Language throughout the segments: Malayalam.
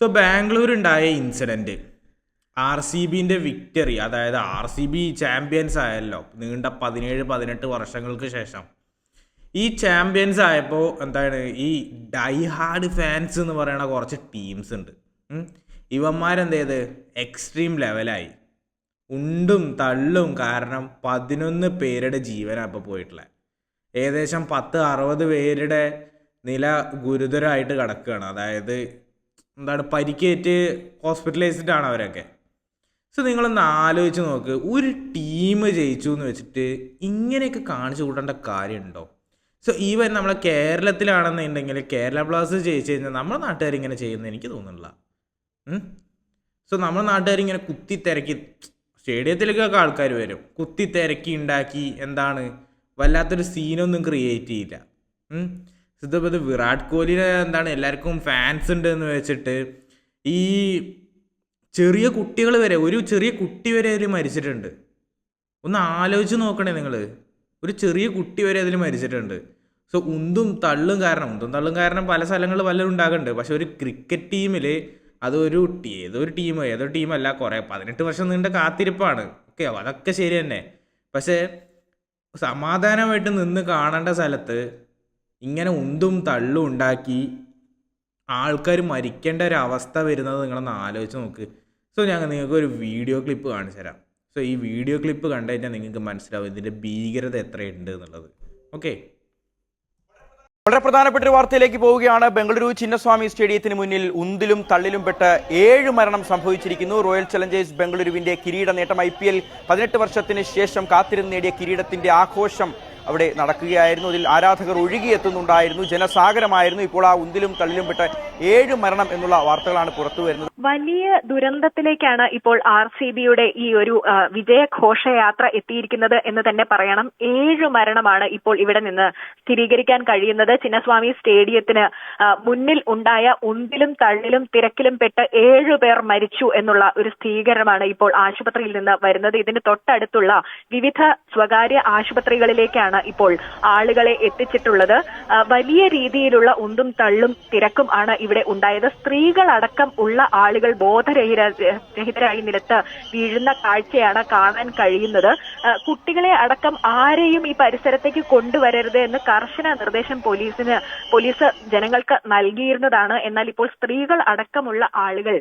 സോ ബാംഗ്ലൂർ ഉണ്ടായ ഇൻസിഡന്റ് ആർ സി ബിന്റെ വിക്ടറി അതായത് ആർ സി ബി ചാമ്പ്യൻസ് ആയല്ലോ നീണ്ട പതിനേഴ് പതിനെട്ട് വർഷങ്ങൾക്ക് ശേഷം. ഈ ചാമ്പ്യൻസ് ആയപ്പോൾ എന്താണ് ഈ ഡൈ ഹാർഡ് ഫാൻസ് എന്ന് പറയുന്ന കുറച്ച് ടീംസ് ഉണ്ട്. ഇവന്മാരെന്ത് ചെയ്ത് എക്സ്ട്രീം ലെവലായി ഉണ്ടും തള്ളും കാരണം പതിനൊന്ന് പേരുടെ ജീവനാണ് ഇപ്പോൾ പോയിട്ടുള്ളത് ഏകദേശം പത്ത് അറുപത് പേരുടെ നില ഗുരുതരമായിട്ട് കിടക്കുകയാണ്. അതായത് എന്താണ് പരിക്കേറ്റ് ഹോസ്പിറ്റലൈസ്ഡ് ആണ് അവരൊക്കെ. സോ നിങ്ങളൊന്ന് ആലോചിച്ച് നോക്ക്. ഒരു ടീം ജയിച്ചു എന്ന് വെച്ചിട്ട് ഇങ്ങനെയൊക്കെ കാണിച്ചു കൂട്ടേണ്ട കാര്യമുണ്ടോ? സോ ഈവൻ നമ്മളെ കേരളത്തിലാണെന്നുണ്ടെങ്കിൽ കേരള ബ്ലാസ്റ്റേഴ്സ് ജയിച്ചു കഴിഞ്ഞാൽ നമ്മുടെ നാട്ടുകാർ ഇങ്ങനെ ചെയ്യുന്നത് എനിക്ക് തോന്നുന്നില്ല. സോ നമ്മുടെ നാട്ടുകാർ ഇങ്ങനെ കുത്തി തിരക്കി സ്റ്റേഡിയത്തിലേക്കൊക്കെ ആൾക്കാർ വരും. കുത്തി തിരക്കി ഉണ്ടാക്കി എന്താണ്? വല്ലാത്തൊരു സീനൊന്നും ക്രിയേറ്റ് ചെയ്യില്ല. ഇതിപ്പോൾ ഇത് വിരാട് കോഹ്ലിനെ എന്താണ് എല്ലാവർക്കും ഫാൻസ് ഉണ്ട് എന്ന് വെച്ചിട്ട് ഈ ചെറിയ കുട്ടികൾ വരെ ഒരു ചെറിയ കുട്ടി വരെ അതിൽ മരിച്ചിട്ടുണ്ട്. ഒന്ന് ആലോചിച്ച് നോക്കണേ നിങ്ങൾ ഒരു ചെറിയ കുട്ടി വരെ അതിൽ മരിച്ചിട്ടുണ്ട്. സോ ഉന്തും തള്ളും കാരണം ഉന്തും തള്ളും കാരണം പല സ്ഥലങ്ങളിൽ പലരും ഉണ്ടാകുന്നുണ്ട്. പക്ഷെ ഒരു ക്രിക്കറ്റ് ടീമിൽ അതൊരു ഏതൊരു ടീം ഏതൊരു ടീമല്ല കുറേ പതിനെട്ട് വർഷം നീണ്ട കാത്തിരിപ്പാണ്. ഓക്കെ അതൊക്കെ ശരി തന്നെ. പക്ഷേ സമാധാനമായിട്ട് നിന്ന് കാണേണ്ട സ്ഥലത്ത് ഇങ്ങനെ ഉന്തും തള്ളും ഉണ്ടാക്കി ആൾക്കാർ മരിക്കേണ്ട ഒരു അവസ്ഥ വരുന്നത് നിങ്ങളൊന്ന് ആലോചിച്ച് നോക്ക്. സോ ഞങ്ങൾ നിങ്ങൾക്ക് ഒരു വീഡിയോ ക്ലിപ്പ് കാണിച്ചു തരാം. സോ ഈ വീഡിയോ ക്ലിപ്പ് കണ്ടു കഴിഞ്ഞാൽ നിങ്ങൾക്ക് മനസ്സിലാവും ഇതിന്റെ ഭീകരത എത്രയുണ്ട് എന്നുള്ളത്. ഓക്കെ വളരെ പ്രധാനപ്പെട്ട ഒരു വാർത്തയിലേക്ക് പോവുകയാണ്. ബംഗളൂരു ചിന്നസ്വാമി സ്റ്റേഡിയത്തിന് മുന്നിൽ ഉന്തിലും തള്ളിലും പെട്ട് ഏഴ് മരണം സംഭവിച്ചിരിക്കുന്നു. റോയൽ ചലഞ്ചേഴ്സ് ബംഗളൂരുവിന്റെ കിരീട നേട്ടം ഐ പി എൽ പതിനെട്ട് വർഷത്തിന് ശേഷം കാത്തിരുന്ന് നേടിയ കിരീടത്തിന്റെ ആഘോഷം അവിടെ നടക്കുകയായിരുന്നു. അതിൽ ആരാധകർ ഒഴുകിയെത്തുന്നുണ്ടായിരുന്നു. ജനസാഗരമായിരുന്നു ഇപ്പോൾ ആ ഉന്തിലും തള്ളിലും പെട്ട് ഏഴ് മരണം എന്നുള്ള വാർത്തകളാണ് പുറത്തു വരുന്നത്. വലിയ ദുരന്തത്തിലേക്കാണ് ഇപ്പോൾ ആർ സി ബിയുടെ ഈ ഒരു വിജയഘോഷയാത്ര എത്തിയിരിക്കുന്നത് എന്ന് തന്നെ പറയണം. ഏഴ് മരണമാണ് ഇപ്പോൾ ഇവിടെ നിന്ന് സ്ഥിരീകരിക്കാൻ കഴിയുന്നത്. ചിന്നസ്വാമി സ്റ്റേഡിയത്തിന് മുന്നിൽ ഉണ്ടായ ഉന്തിലും തള്ളിലും തിരക്കിലും പെട്ട് ഏഴു പേർ മരിച്ചു എന്നുള്ള ഒരു സ്ഥിരീകരണമാണ് ഇപ്പോൾ ആശുപത്രിയിൽ നിന്ന് വരുന്നത്. ഇതിന് തൊട്ടടുത്തുള്ള വിവിധ സ്വകാര്യ ആശുപത്രികളിലേക്കാണ് ഇപ്പോൾ ആളുകളെ എത്തിച്ചിട്ടുള്ളത്. വലിയ രീതിയിലുള്ള ഉന്തും തള്ളും തിരക്കും ആണ് ഇവിടെ ഉണ്ടായത്. സ്ത്രീകളടക്കം ഉള്ള ആളുകൾ ബോധരഹിതരായി രഹിതരായി നിലത്ത് വീഴുന്ന കാഴ്ചയാണ് കാണാൻ കഴിയുന്നത്. കുട്ടികളെ അടക്കം ആരെയും ഈ പരിസരത്തേക്ക് കൊണ്ടുവരരുത് എന്ന് കർശന നിർദ്ദേശം പോലീസിന് പോലീസ് ജനങ്ങൾക്ക് നൽകിയിരുന്നതാണ്. എന്നാൽ ഇപ്പോൾ സ്ത്രീകൾ അടക്കമുള്ള ആളുകൾ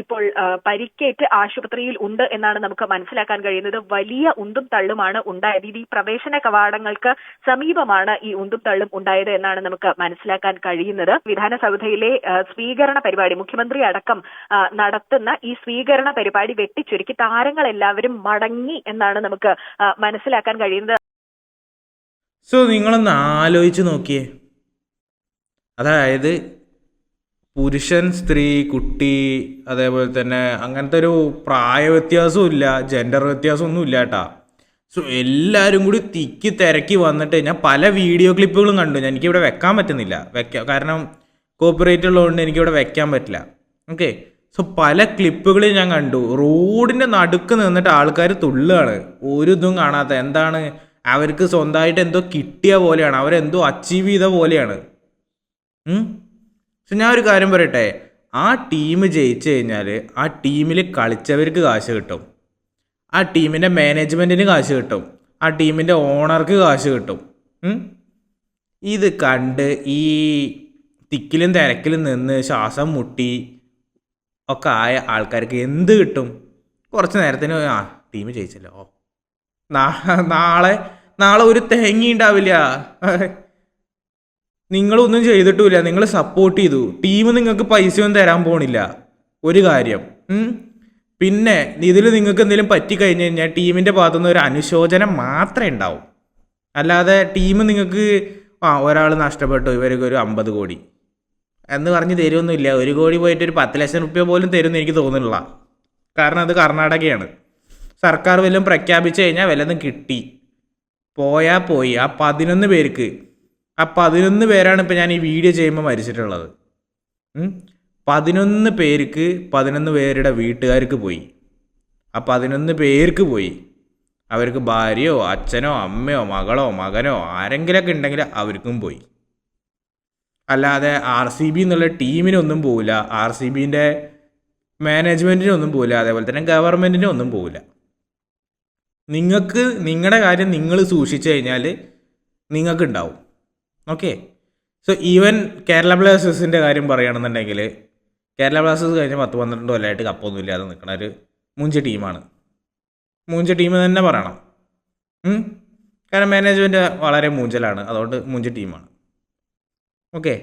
ഇപ്പോൾ പരിക്കേറ്റ് ആശുപത്രിയിൽ ഉണ്ട് എന്നാണ് നമുക്ക് മനസ്സിലാക്കാൻ കഴിയുന്നത്. വലിയ ഉന്തും തള്ളുമാണ് ഉണ്ടായത്. ഇത് ഈ പ്രവേശന കവാടങ്ങൾക്ക് സമീപമാണ് ഈ ഉന്തും തള്ളും ഉണ്ടായത് എന്നാണ് നമുക്ക് മനസ്സിലാക്കാൻ കഴിയുന്നത്. വിധാനസൗധയിലെ സ്വീകരണ പരിപാടി മുഖ്യമന്ത്രി അടക്കം നടത്തുന്ന ഈ സ്വീകരണ പരിപാടി വെട്ടിച്ചുരുക്കി താരങ്ങളെല്ലാവരും മടങ്ങി എന്നാണ് നമുക്ക് മനസ്സിലാക്കാൻ കഴിയുന്നത്. സോ നിങ്ങളൊന്ന് ആലോചിച്ച് നോക്കിയേ. അതായത് പുരുഷൻ സ്ത്രീ കുട്ടി അതേപോലെ തന്നെ അങ്ങനത്തെ ഒരു പ്രായ വ്യത്യാസവും ഇല്ല ജെൻഡർ വ്യത്യാസമൊന്നും ഇല്ല കേട്ടാ. സോ എല്ലാവരും കൂടി തിക്കി തിരക്കി വന്നിട്ട് ഞാൻ പല വീഡിയോ ക്ലിപ്പുകളും കണ്ടു. ഞാൻ എനിക്കിവിടെ വെക്കാൻ പറ്റുന്നില്ല. വെക്കാം കാരണം കോപ്പറേറ്റ് ഉള്ളതുകൊണ്ട് എനിക്കിവിടെ വെക്കാൻ പറ്റില്ല. ഓക്കെ. സോ പല ക്ലിപ്പുകളും ഞാൻ കണ്ടു. റോഡിന്റെ നടുക്ക് നിന്നിട്ട് ആൾക്കാർ തുള്ളുകയാണ് ഒരു ഇതും കാണാത്ത എന്താണ്? അവർക്ക് സ്വന്തമായിട്ട് എന്തോ കിട്ടിയ പോലെയാണ്. അവരെന്തോ അച്ചീവ് ചെയ്ത പോലെയാണ്? പക്ഷെ ഞാൻ ഒരു കാര്യം പറയട്ടെ. ആ ടീം ജയിച്ചു കഴിഞ്ഞാൽ ആ ടീമിൽ കളിച്ചവർക്ക് കാശ് കിട്ടും. ആ ടീമിന്റെ മാനേജ്മെന്റിന് കാശ് കിട്ടും. ആ ടീമിന്റെ ഓണർക്ക് കാശ് കിട്ടും. ഇത് കണ്ട് ഈ തിക്കിലും തിരക്കിലും നിന്ന് ശ്വാസം മുട്ടി ഒക്കെ ആയ ആൾക്കാർക്ക് എന്ത് കിട്ടും? കുറച്ച് നേരത്തിന് ആ ടീം ജയിച്ചല്ലോ. ഓ. നാളെ നാളെ ഒരു തേങ്ങ ഉണ്ടാവില്ല. നിങ്ങളൊന്നും ചെയ്തിട്ടില്ല. നിങ്ങൾ സപ്പോർട്ട് ചെയ്തു. ടീം നിങ്ങൾക്ക് പൈസയൊന്നും തരാൻ പോണില്ല. ഒരു കാര്യം. പിന്നെ ഇതിൽ നിങ്ങൾക്ക് എന്തെങ്കിലും പറ്റിക്കഴിഞ്ഞ് കഴിഞ്ഞാൽ ടീമിന്റെ ഭാഗത്തുനിന്ന് ഒരു അനുശോചനം മാത്രമേ ഉണ്ടാവും. അല്ലാതെ ടീം നിങ്ങൾക്ക് ആ ഒരാൾ നഷ്ടപ്പെട്ടു. ഇവർക്ക് ഒരു അമ്പത് കോടി. എന്ന് പറഞ്ഞ് തരുമൊന്നുമില്ല ഒരു കോടി പോയിട്ട് ഒരു പത്ത് ലക്ഷം റുപ്യ പോലും തരുമെന്ന് എനിക്ക് തോന്നുന്നില്ല. കാരണം അത് കർണാടകയാണ്. സർക്കാർ വല്ലതും പ്രഖ്യാപിച്ചു കഴിഞ്ഞാൽ വല്ലതും കിട്ടി. പോയാൽ പോയി. ആ പതിനൊന്ന് പേർക്ക് ആ പതിനൊന്ന് പേരാണ് ഇപ്പം ഞാൻ ഈ വീഡിയോ ചെയ്യുമ്പോൾ മരിച്ചിട്ടുള്ളത്. പതിനൊന്ന് പേർക്ക് പതിനൊന്ന് പേരുടെ വീട്ടുകാർക്ക് പോയി. ആ പതിനൊന്ന് പേർക്ക് പോയി. അവർക്ക് ഭാര്യയോ അച്ഛനോ അമ്മയോ മകളോ മകനോ ആരെങ്കിലൊക്കെ ഉണ്ടെങ്കിൽ അവർക്കും പോയി. അല്ലാതെ ആർ സി ബി എന്നുള്ള ടീമിനൊന്നും പോവില്ല. ആർ സി ബിന്റെ മാനേജ്മെന്റിനൊന്നും പോവില്ല. അതേപോലെ തന്നെ ഗവൺമെന്റിനും ഒന്നും പോവില്ല. നിങ്ങൾക്ക് നിങ്ങളുടെ കാര്യം നിങ്ങൾ സൂക്ഷിച്ചു കഴിഞ്ഞാൽ നിങ്ങൾക്ക് ഉണ്ടാവും ഓക്കെ? സോ ഈവൻ കേരള ബ്ലാസ്റ്റേഴ്സിന്റെ കാര്യം പറയുകയാണെന്നുണ്ടെങ്കിൽ കേരള ബ്ലാസ്റ്റേഴ്സ് കഴിഞ്ഞ പത്ത് പന്ത്രണ്ട് കൊല്ലമായിട്ട് കപ്പൊന്നും ഇല്ലാതെ നിൽക്കുന്ന ഒരു മൂഞ്ച ടീമാണ്. മൂഞ്ച ടീം തന്നെ പറയണം. കാരണം മാനേജ്മെന്റ് വളരെ മൂഞ്ചലാണ്. അതുകൊണ്ട് മൂഞ്ച ടീമാണ്. ഓക്കെ.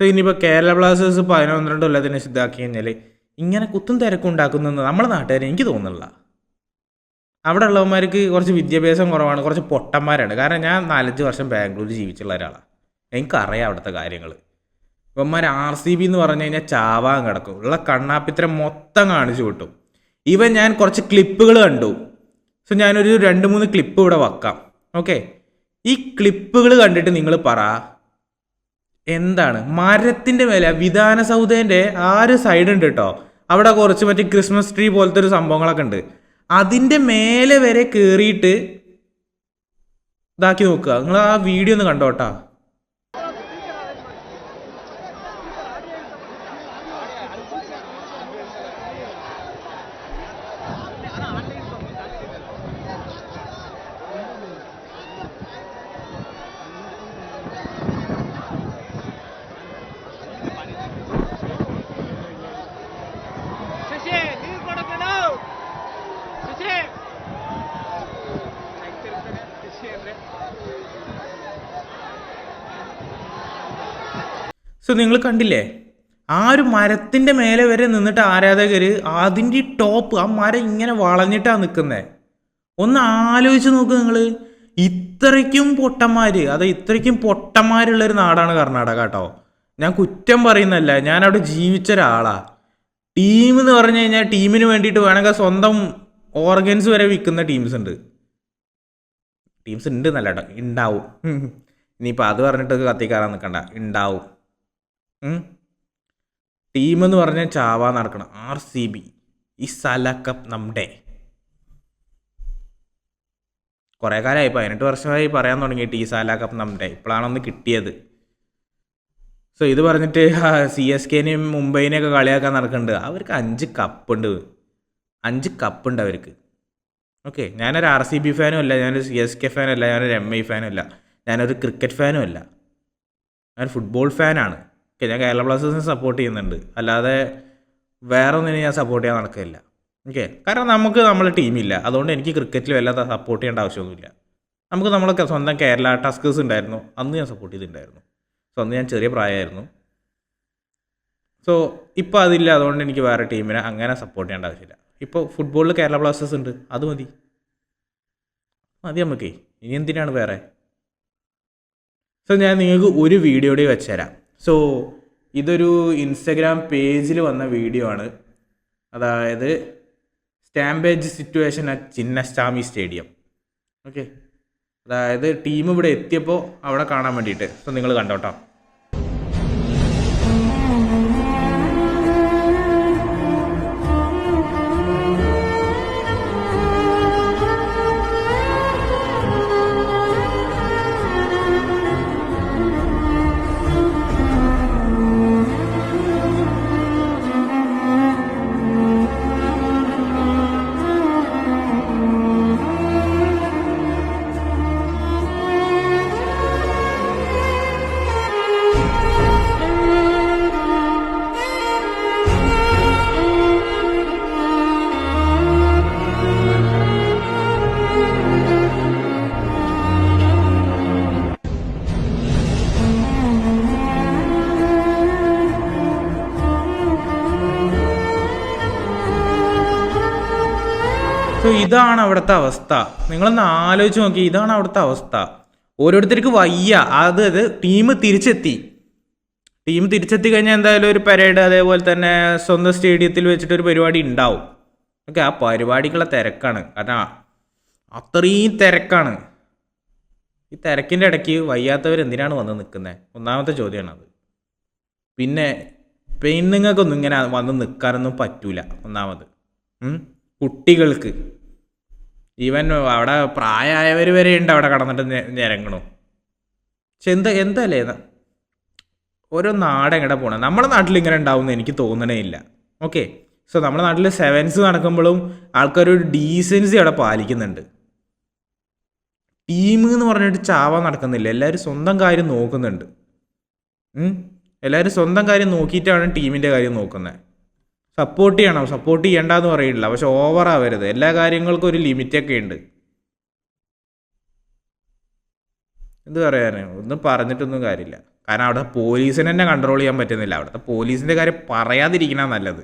സോ ഇനിയിപ്പോൾ കേരള ബ്ലാസ്റ്റേഴ്സ് പതിനൊന്നരണ്ട് കൊല്ലത്തിന് ഇതാക്കി കഴിഞ്ഞാൽ ഇങ്ങനെ കുത്തും തിരക്കും ഉണ്ടാക്കുന്നെന്ന് നമ്മുടെ നാട്ടുകാരെ എനിക്ക് തോന്നുന്നില്ല. അവിടെ ഉള്ളവന്മാർക്ക് കുറച്ച് വിദ്യാഭ്യാസം കുറവാണ് കുറച്ച് പൊട്ടന്മാരാണ്. കാരണം ഞാൻ നാലഞ്ച് വർഷം ബാംഗ്ലൂർ ജീവിച്ചുള്ള ഒരാളാണ് എനിക്കറിയാം അവിടുത്തെ കാര്യങ്ങൾ ഇവന്മാർ ആർ സി ബി എന്ന് പറഞ്ഞു കഴിഞ്ഞാൽ ചാവാൻ കിടക്കും. ഉള്ള കണ്ണാപ്പിത്തരം മൊത്തം കാണിച്ചു കിട്ടും ഇവൻ ഞാൻ കുറച്ച് ക്ലിപ്പുകൾ കണ്ടു. സോ ഞാനൊരു രണ്ട് മൂന്ന് ക്ലിപ്പ് ഇവിടെ വെക്കാം. ഓക്കെ. ഈ ക്ലിപ്പുകൾ കണ്ടിട്ട് നിങ്ങൾ പറ എന്താണ്? മരത്തിന്റെ മേലെ വിധാന സൗദേന്റെ ആ ഒരു സൈഡ് ഉണ്ട് കേട്ടോ അവിടെ കുറച്ച് മറ്റേ ക്രിസ്മസ് ട്രീ പോലത്തെ ഒരു സംഭവങ്ങളൊക്കെ ഉണ്ട്. അതിന്റെ മേലെ വരെ കയറിയിട്ട് ഇതാക്കി നോക്കുക. നിങ്ങൾ ആ വീഡിയോ ഒന്ന് കണ്ടോട്ടാ സോ നിങ്ങൾ കണ്ടില്ലേ? ആ ഒരു മരത്തിന്റെ മേലെ വരെ നിന്നിട്ട് ആരാധകർ അതിന്റെ ടോപ്പ് ആ മരം ഇങ്ങനെ വളഞ്ഞിട്ടാണ് നിൽക്കുന്നത് ഒന്ന് ആലോചിച്ച് നോക്ക് നിങ്ങൾ ഇത്രയ്ക്കും പൊട്ടന്മാർ അത് ഇത്രയ്ക്കും പൊട്ടന്മാരുള്ള ഒരു നാടാണ് കർണാടക കേട്ടോ. ഞാൻ കുറ്റം പറയുന്നല്ല ഞാൻ അവിടെ ജീവിച്ച ഒരാളാണ് ടീം എന്ന് പറഞ്ഞു കഴിഞ്ഞാൽ ടീമിന് വേണ്ടിയിട്ട് വേണമെങ്കിൽ സ്വന്തം ഓർഗൻസ് വരെ വിൽക്കുന്ന ടീംസ് ഉണ്ട്. ടീംസ് ഉണ്ട് കേട്ടോ ഉണ്ടാവും. ഇനിയിപ്പോൾ അത് പറഞ്ഞിട്ട് കത്തിക്കാറാൻ നിൽക്കണ്ട ഉണ്ടാവും. ടീം എന്ന് പറഞ്ഞാൽ ചാവാ നടക്കണം. R C B. ഈ സലക്കപ്പ് നമ്മുടെ. കുറേ കാലമായി പതിനെട്ട് വർഷമായി പറയാൻ തുടങ്ങിയിട്ട് ഈ സാല കപ്പ് നമ്മുടെ. ഇപ്പോഴാണ് ഒന്ന് കിട്ടിയത്. സോ ഇത് പറഞ്ഞിട്ട് സി എസ് കെനെയും മുംബൈനെയൊക്കെ കളിയാക്കാൻ നടക്കുന്നുണ്ട് അവർക്ക് അഞ്ച് കപ്പുണ്ട്. അഞ്ച് കപ്പുണ്ട് അവർക്ക്. ഓക്കെ. ഞാനൊരു ആർ സി ബി ഫാനും അല്ല ഞാനൊരു സി എസ് കെ ഫാനും അല്ല ഞാനൊരു എം ഐ ഫാനും അല്ല ഞാനൊരു ക്രിക്കറ്റ് ഫാനും അല്ല ഞാൻ ഫുട്ബോൾ ഫാനാണ്. ഞാൻ കേരള ബ്ലാസ്റ്റേഴ്സിനെ സപ്പോർട്ട് ചെയ്യുന്നുണ്ട്. അല്ലാതെ വേറെ ഒന്നിനെ ഞാൻ സപ്പോർട്ട് ചെയ്യാൻ നടക്കില്ല ഓക്കെ കാരണം നമുക്ക് നമ്മളെ ടീമില്ല അതുകൊണ്ട് എനിക്ക് ക്രിക്കറ്റിൽ വല്ലാതെ സപ്പോർട്ട് ചെയ്യേണ്ട ആവശ്യമൊന്നുമില്ല. നമുക്ക് നമ്മളൊക്കെ സ്വന്തം കേരള ടസ്കേഴ്സ് ഉണ്ടായിരുന്നു. അന്ന് ഞാൻ സപ്പോർട്ട് ചെയ്തിട്ടുണ്ടായിരുന്നു. സോ അന്ന് ഞാൻ ചെറിയ പ്രായമായിരുന്നു. സോ ഇപ്പോൾ അതില്ല. അതുകൊണ്ട് എനിക്ക് വേറെ ടീമിനെ അങ്ങനെ സപ്പോർട്ട് ചെയ്യേണ്ട ആവശ്യമില്ല. ഇപ്പോൾ ഫുട്ബോളിൽ കേരള ബ്ലാസ്റ്റേഴ്സ് ഉണ്ട്. അത് മതി. മതി നമുക്കേ ഇനി എന്തിനാണ് വേറെ? സോ ഞാൻ നിങ്ങൾക്ക് ഒരു വീഡിയോയുടെ വെച്ചുതരാം സോ ഇതൊരു ഇൻസ്റ്റഗ്രാം പേജിൽ വന്ന വീഡിയോ ആണ്. അതായത് stampede situation at Chinnaswamy stadium okay അതായത് ടീം ഇവിടെ എത്തിയപ്പോൾ അവിടെ കാണാൻ വേണ്ടിയിട്ട്. സോ നിങ്ങൾ കണ്ടോട്ടോ. ഇതാണ് അവിടുത്തെ അവസ്ഥ. നിങ്ങളൊന്ന് ആലോചിച്ച് നോക്കി ഇതാണ് അവിടുത്തെ അവസ്ഥ. ഓരോരുത്തർക്ക് വയ്യ. അത് അത് ടീം തിരിച്ചെത്തി. ടീം തിരിച്ചെത്തി കഴിഞ്ഞാൽ എന്തായാലും ഒരു പരേഡ് അതേപോലെ തന്നെ സ്വന്തം സ്റ്റേഡിയത്തിൽ വെച്ചിട്ട് ഒരു പരിപാടി ഉണ്ടാവും. ഓക്കെ ആ പരിപാടിക്കുള്ള തിരക്കാണ്. കാരണം അത്രയും തിരക്കാണ്. ഈ തിരക്കിന്റെ ഇടയ്ക്ക് വയ്യാത്തവർ എന്തിനാണ് വന്ന് നിൽക്കുന്നത് ഒന്നാമത്തെ ചോദ്യമാണ് അത് പിന്നെ പെയിൻ നിങ്ങൾക്കൊന്നും ഇങ്ങനെ വന്ന് നിൽക്കാനൊന്നും പറ്റൂല. ഒന്നാമത്. കുട്ടികൾക്ക്. ഈവൻ അവിടെ പ്രായമായവർ വരെ ഉണ്ട് അവിടെ കടന്നിട്ട് ഞരങ്ങണു. പക്ഷെ എന്താ എന്തല്ലേ? ഓരോ നാട് എങ്ങടെ പോകണം നമ്മുടെ നാട്ടിൽ ഇങ്ങനെ ഉണ്ടാവും എന്ന് എനിക്ക് തോന്നണേ ഇല്ല. ഓക്കെ? സോ നമ്മുടെ നാട്ടിൽ സെവൻസ് നടക്കുമ്പോഴും ആൾക്കാർ ഒരു ഡീസൻസി അവിടെ പാലിക്കുന്നുണ്ട്. ടീം എന്ന് പറഞ്ഞിട്ട് ചാവാൻ നടക്കുന്നില്ല. എല്ലാവരും സ്വന്തം കാര്യം നോക്കുന്നുണ്ട്. എല്ലാവരും സ്വന്തം കാര്യം നോക്കിയിട്ടാണ് ടീമിന്റെ കാര്യം നോക്കുന്നത് സപ്പോർട്ട് ചെയ്യണം സപ്പോർട്ട് ചെയ്യണ്ടെന്ന് പറയുന്നില്ല പക്ഷെ ഓവർ ആവരുത്. എല്ലാ കാര്യങ്ങൾക്കും ഒരു ലിമിറ്റൊക്കെ ഉണ്ട്. എന്ത് പറയാന്? ഒന്നും പറഞ്ഞിട്ടൊന്നും കാര്യമില്ല. കാരണം അവിടെ പോലീസിനെ തന്നെ കൺട്രോൾ ചെയ്യാൻ പറ്റുന്നില്ല. അവിടുത്തെ പോലീസിന്റെ കാര്യം പറയാതിരിക്കണ നല്ലത്.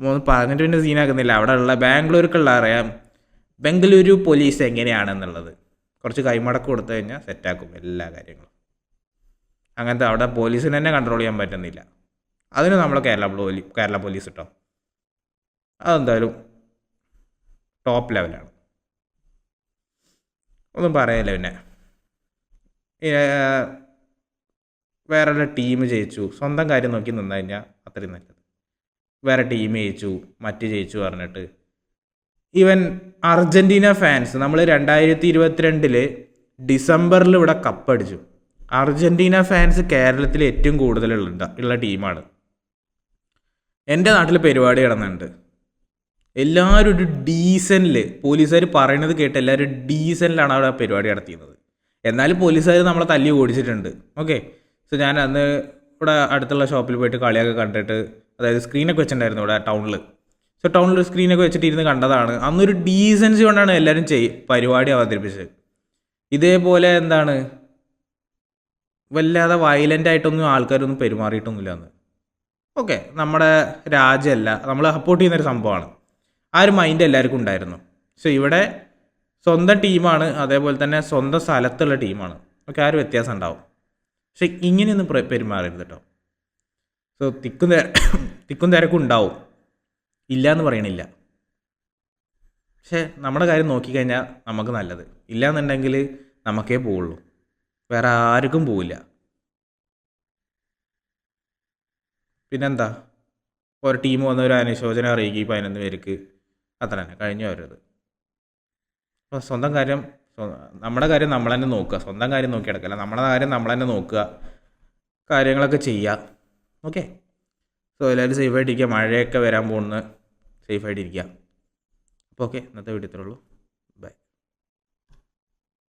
ഒന്നും പറഞ്ഞിട്ട് പിന്നെ സീനാക്കുന്നില്ല അവിടെ ഉള്ള ബാംഗ്ലൂർക്കുള്ള അറിയാം. ബംഗളൂരു പോലീസ് എങ്ങനെയാണെന്നുള്ളത്. കുറച്ച് കൈമടക്ക് കൊടുത്തു കഴിഞ്ഞാൽ സെറ്റാക്കും എല്ലാ കാര്യങ്ങളും. അങ്ങനത്തെ അവിടെ പോലീസിനെ തന്നെ കൺട്രോൾ ചെയ്യാൻ പറ്റുന്നില്ല. അതിന് നമ്മൾ കേരള പോലീ കേരള പോലീസ് കിട്ടും അതെന്തായാലും ടോപ്പ് ലെവലാണ് ഒന്നും പറയാനില്ല പിന്നെ. വേറെ ടീം ജയിച്ചു. സ്വന്തം കാര്യം നോക്കി നിന്ന് കഴിഞ്ഞാൽ അത്രയും നല്ലത്. വേറെ ടീം ജയിച്ചു മറ്റ് ജയിച്ചു പറഞ്ഞിട്ട്. ഈവൻ അർജന്റീന ഫാൻസ് നമ്മൾ രണ്ടായിരത്തി ഇരുപത്തിരണ്ടിൽ ഡിസംബറിൽ ഇവിടെ കപ്പടിച്ചു അർജന്റീന ഫാൻസ് കേരളത്തിൽ ഏറ്റവും കൂടുതലുള്ള ഉള്ള ടീമാണ് എന്റെ നാട്ടിൽ പരിപാടി നടന്നുണ്ട് എല്ലാവരും ഒരു ഡീസനിൽ പോലീസുകാർ പറയണത് കേട്ട് എല്ലാവരും ഡീസനിലാണ് അവിടെ പരിപാടി നടത്തിയിരുന്നത്. എന്നാലും പോലീസുകാർ നമ്മളെ തല്ലി ഓടിച്ചിട്ടുണ്ട്. ഓക്കെ? സോ ഞാൻ അന്ന് ഇവിടെ അടുത്തുള്ള ഷോപ്പിൽ പോയിട്ട് കളിയൊക്കെ കണ്ടിട്ട് അതായത് സ്ക്രീനൊക്കെ വെച്ചിട്ടുണ്ടായിരുന്നു ഇവിടെ ടൗണിൽ സോ ടൗണിൽ സ്ക്രീനൊക്കെ വെച്ചിട്ട് ഇരുന്ന് കണ്ടതാണ്. അന്നൊരു ഡീസൻസി കൊണ്ടാണ് എല്ലാവരും ചെയ് പരിപാടി അവതരിപ്പിച്ചത്. ഇതേപോലെ എന്താണ്? വല്ലാതെ വയലന്റ് ആയിട്ടൊന്നും ആൾക്കാരൊന്നും പെരുമാറിയിട്ടൊന്നുമില്ല അന്ന്. ഓക്കെ നമ്മുടെ രാജ്യമല്ല നമ്മൾ സപ്പോർട്ട് ചെയ്യുന്നൊരു സംഭവമാണ്. ആ ഒരു മൈൻഡ് എല്ലാവർക്കും ഉണ്ടായിരുന്നു. സോ ഇവിടെ സ്വന്തം ടീമാണ് അതേപോലെ തന്നെ സ്വന്തം സ്ഥലത്തുള്ള ടീമാണ് ഓക്കെ ആ ഒരു വ്യത്യാസം ഉണ്ടാവും. പക്ഷെ ഇങ്ങനെയൊന്നും പ്ര- പെരുമാറരുത് കേട്ടോ സോ തിക്കും തിക്കും തിരക്കും ഉണ്ടാവും. ഇല്ല എന്ന് പറയണില്ല. പക്ഷേ നമ്മുടെ കാര്യം നോക്കിക്കഴിഞ്ഞാൽ നമുക്ക് നല്ലത്. ഇല്ല എന്നുണ്ടെങ്കിൽ നമുക്കേ പോവുള്ളൂ. വേറെ ആർക്കും പോവില്ല. പിന്നെന്താ? ഒരു ടീം വന്ന ഒരു അനുശോചനം അറിയിക്കും ഈ പതിനൊന്ന് പേർക്ക്. അത്ര തന്നെ കഴിഞ്ഞു വരരുത് അപ്പോൾ സ്വന്തം കാര്യം നമ്മുടെ കാര്യം നമ്മൾ തന്നെ നോക്കുക. സ്വന്തം കാര്യം നോക്കി എടുക്കല്ല നമ്മുടെ കാര്യം നമ്മൾ തന്നെ നോക്കുക. കാര്യങ്ങളൊക്കെ ചെയ്യുക. ഓക്കെ? സോ എല്ലാവരും സേഫായിട്ടിരിക്കുക മഴയൊക്കെ വരാൻ പോകുന്നു സേഫായിട്ടിരിക്കുക അപ്പോൾ ഓക്കെ ഇന്നത്തെ ഇത്രേ ഉള്ളൂ.